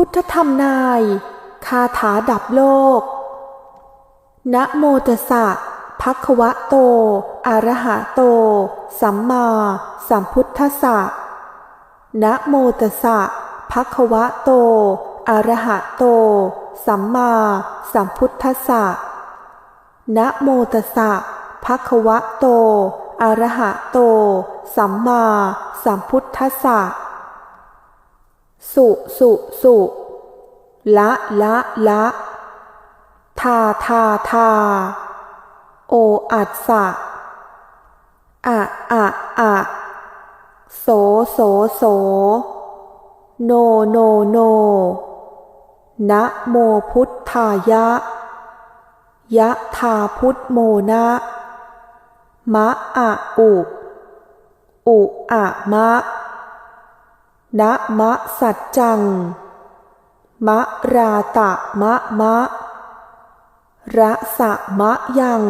พุทธธรรมนาย คาถาดับโลก นะโมตัสสะภะควะโตอะระหะโต สัมมาสัมพุทธัสสะนะโมตัสสะภะควะโตอะระหะโต สัมมาสัมพุทธัสสะนะโมตัสสะภะควะโตอะระหะโต สัมมาสัมพุทธัสสะ สุสุสุละละละทาทาทาโออัดสะอะอะอะโสโสโส โนโนโนนะโมพุทธายะ ยะธาพุทโมนะ มะอะอุ อุอะมะ นะมะสัจจัง มะราตะมะมะ ระสะมะยัง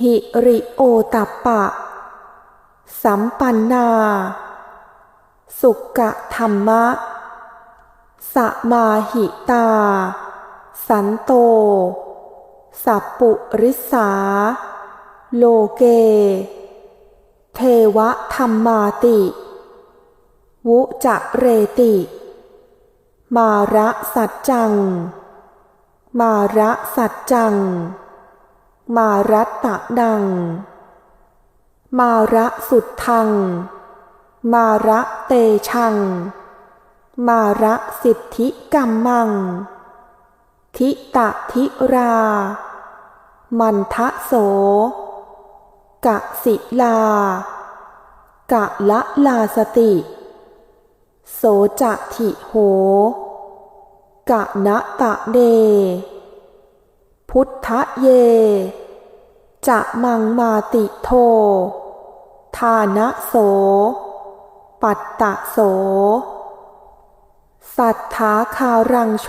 หิริโอตัปปะ สัมปันนา สุกะธรรมะ สมาหิตา สันโต สัปุริสา โลเก เทวะธรรมาติ วุจะเรติ มาระสัจจัง มาระสัจจัง มารัตตะดัง มาระสุดทัง มาระเตชัง มาระสิทธิกัมมัง ทิตะทิรา มันทะโส กะสิลากะละลาสติ โสจะถิโห กะนะตะเด พุทธเย จะมังมาติโท ทานะโส ปัตตะโส สัทธาคารังโช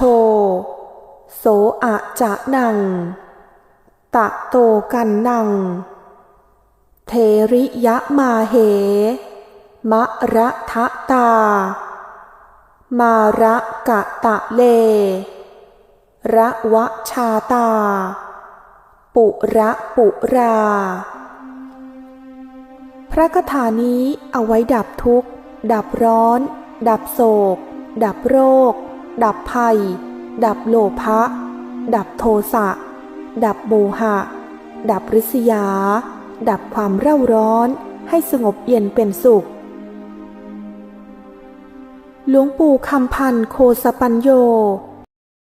โสอะจะนัง ตะโตกันนัง เทริยะมาเหมะระทะตา มาระกะตะเลระวะชาตา ปุระปุรา พระคาถานี้เอาไว้ดับทุกข์ ดับร้อน ดับโศก ดับโรค ดับภัย ดับโลภะ ดับโทสะ ดับโมหะ ดับริษยา ดับความเร่าร้อน ให้สงบเย็นเป็นสุข หลวงปู่คำพันธ์โคสปัญโย